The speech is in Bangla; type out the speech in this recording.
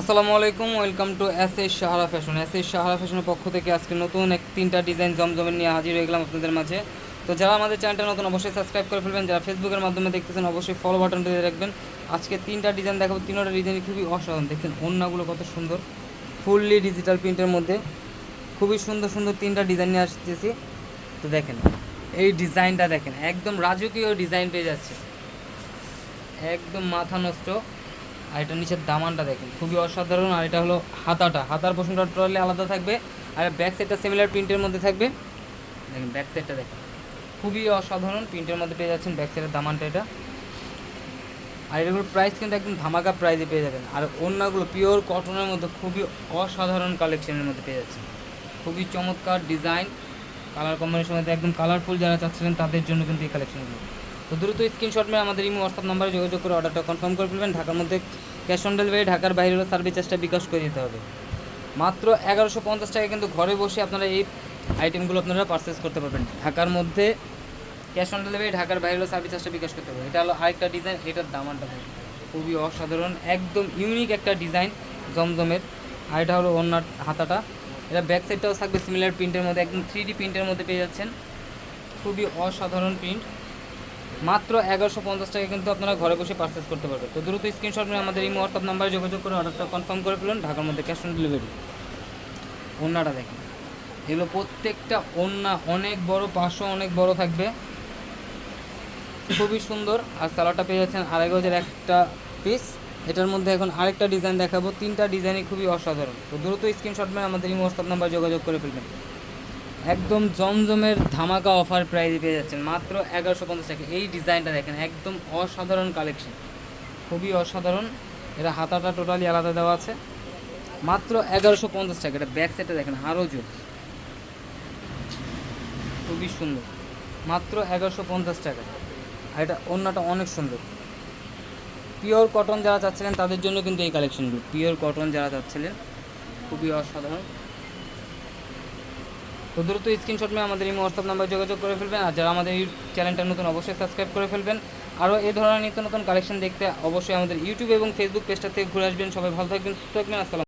আসসালামু আলাইকুম, welcome to S S Sahara fashion. S S Sahara ফ্যাশনের পক্ষ থেকে আজকে নতুন এক তিনটা ডিজাইন জমজমের নিয়ে হাজির হয়ে গেলাম আপনাদের মাঝে। তো যারা আমাদের চ্যানেলটা নতুন, অবশ্যই সাবস্ক্রাইব করে ফেলবেন। যারা ফেসবুকের মাধ্যমে দেখতেছেন, অবশ্যই ফলো বাটনটা দিয়ে রাখবেন। আজকে তিনটা ডিজাইন দেখাবো। তিনটা ডিজাইন খুবই অসাধারণ। দেখছেন, ওড়নাগুলো কত সুন্দর। ফুললি ডিজিটাল প্রিন্টের মধ্যে। খুবই সুন্দর সুন্দর তিনটা ডিজাইন নিয়ে আসতেছি। তো দেখেন, এই ডিজাইনটা দেখেন, একদম রাজকীয় ডিজাইন পেয়ে যাচ্ছে। একদম মাথা নষ্ট। আর এটা নিচের দামানটা দেখেন, খুবই অসাধারণ। আর এটা হলো হাতাটা। হাতার পোষণটা টোটালি আলাদা থাকবে। আর ব্যাক সাইডটা সিমিলার প্রিন্টের মধ্যে থাকবে। দেখেন ব্যাক সাইডটা দেখেন। খুবই অসাধারণ। প্রিন্টের মধ্যে পেয়ে যাচ্ছেন ব্যাক সাইডের দামানটা এটা। আর এগুলোর প্রাইস কিন্তু একদম ধামাকা প্রাইসে পেয়ে যাবেন। আর অন্যগুলো পিওর কটনের মধ্যে খুবই অসাধারণ কালেকশনের মধ্যে পেয়ে যাচ্ছেন। খুবই চমৎকার ডিজাইন কালার কম্বিনেশন মধ্যে একদম কালারফুল যারা চাচ্ছিলেন তাদের জন্য কিন্তু এই কালেকশনগুলো তো দ্রুত স্ক্রিনশট মেরে আমাদের ইমো হোয়াটসঅ্যাপ নাম্বারে যোগাযোগ করে অর্ডারটা কনফার্ম করে ফেলবেন। ঢাকার মধ্যে ক্যাশ অন ডেলিভারি ঢাকার বাইরে সার্ভিস চার্জটা বিকাশ করে দিতে হবে। মাত্র এগারোশো পঞ্চাশ টাকা কিন্তু ঘরে বসে আপনারা এই আইটেমগুলো আপনারা পারচেস করতে পারবেন। ঢাকার মধ্যে ক্যাশ অন ডেলিভারি ঢাকার বাইরে সার্ভিস চার্জটা বিকাশ করতে হবে। এটা হলো আরেকটা ডিজাইন এটার দামানটা দেখুন। খুবই অসাধারণ, একদম ইউনিক একটা ডিজাইন জমজমের। আর এটা হলো অন্য হাতাটা। এটা ব্যাক সাইডটাও থাকবে সিমিলার প্রিন্টের মধ্যে, একদম থ্রি ডি প্রিন্টের মধ্যে পেয়ে যাচ্ছেন। খুবই অসাধারণ প্রিন্ট মাত্র এগারোশো পঞ্চাশ টাকা কিন্তু আপনারা ঘরে বসে পারচেস করতে পারবেন। তো দ্রুত স্ক্রিনশট নিয়ে আমাদের এই হোয়াটসঅ্যাপ নাম্বারে যোগাযোগ করে অর্ডারটা কনফার্ম করে ফেলুন, ঢাকার মধ্যে ক্যাশ অন ডেলিভারি ওন্নাটা দেখেন। এগুলো প্রত্যেকটা ওন্না অনেক বড়, পাঁচশো অনেক বড় থাকবে। খুবই সুন্দর। আর সালোয়ারটা পেয়ে যাচ্ছেন আড়াই গজের একটা পিস এটার মধ্যে এখন আরেকটা ডিজাইন দেখাবো। তিনটা ডিজাইনই খুবই অসাধারণ। তো দ্রুত স্ক্রিনশট মেরে আমাদের এই হোয়াটসঅ্যাপ নাম্বার যোগাযোগ করে ফেলবেন। একদম জমজমের ধামাকা অফার প্রাইজে পেয়ে যাচ্ছেন। মাত্র এগারোশো পঞ্চাশ টাকা। এই ডিজাইনটা দেখেন, একদম অসাধারণ কালেকশন খুবই অসাধারণ। এটা হাতাটা টোটালি আলাদা দেওয়া আছে। মাত্র এগারোশো পঞ্চাশ টাকা। এটা ব্যাক সাইডটা দেখেন আরও জোর। খুবই সুন্দর। মাত্র এগারোশো পঞ্চাশ টাকা। আর এটা অন্যটা অনেক সুন্দর। পিওর কটন যারা চাচ্ছিলেন, তাদের জন্য কিন্তু এই কালেকশনগুলো পিওর কটন যারা চাচ্ছিলেন, খুবই অসাধারণ। তো দ্রুত স্ক্রিনশট নিয়ে আমাদের এই হোয়াটসঅ্যাপ নাম্বার যোগাযোগ করে ফেলবেন। আর যারা আমাদের চ্যানেলটা নতুন, অবশ্যই সাবস্ক্রাইব করে ফেলবেন। আরও এই ধরনের নিত্য নতুন কালেকশন দেখতে অবশ্যই আমাদের ইউটিউব এবং ফেসবুক পেজটা থেকে ঘুরে আসবেন। সবাই ভালো থাকবেন, সুস্থ থাকবেন, আসসালাম